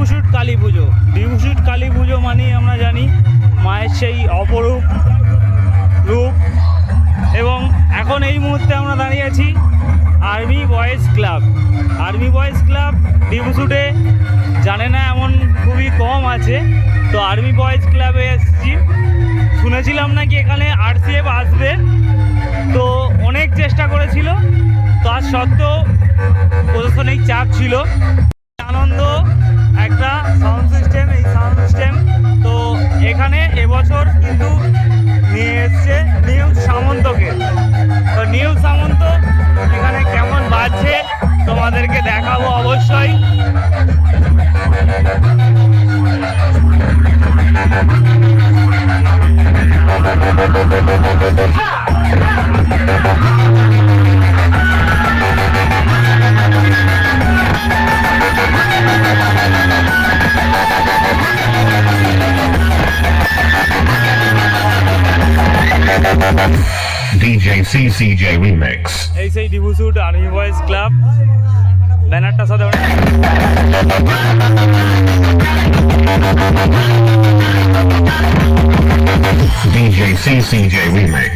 ডিবুসুট কালী পুজো। ডিবুসুট কালী পুজো মানেই আমরা জানি মায়ের সেই অপরূপ রূপ। এবং এখন এই মুহূর্তে আমরা দাঁড়িয়ে আছি army boys club. Army boys club ডিবুসুটে জানে না এমন খুবই কম আছে। তো আর্মি বয়েজ ক্লাবে এসেছি। শুনেছিলাম নাকি এখানে আরসিএফ আসবে। তো অনেক চেষ্টা করেছিল। তার সত্ত্বেও প্রশাসনিক চাপ ছিল। একটা সাউন্ড সিস্টেম এই সাউন্ড সিস্টেম তো এখানে এবছর কিন্তু নিয়ে এসছে নিউ সামন্তকে। তো নিউ সামন্ত, এখানে কেমন বাজছে তোমাদেরকে দেখাবো অবশ্যই। DJ CCJ Remix. এই সেই ডিভুসুট আর্মি বয়েজ ক্লাব ব্যানারটা সাথে DJ CCJ Remix.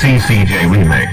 CCJ Remix.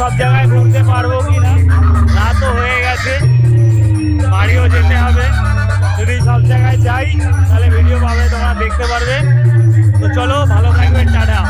সব জায়গায় ঘুরতে পারব কি না তো হয়ে গেছে। বাড়িও যেতে হবে। যদি সব জায়গায় যাই, তাহলে ভিডিও পাবে, তোমরা দেখতে পারবে। তো চলো, ভালো থাকবেন টাটা।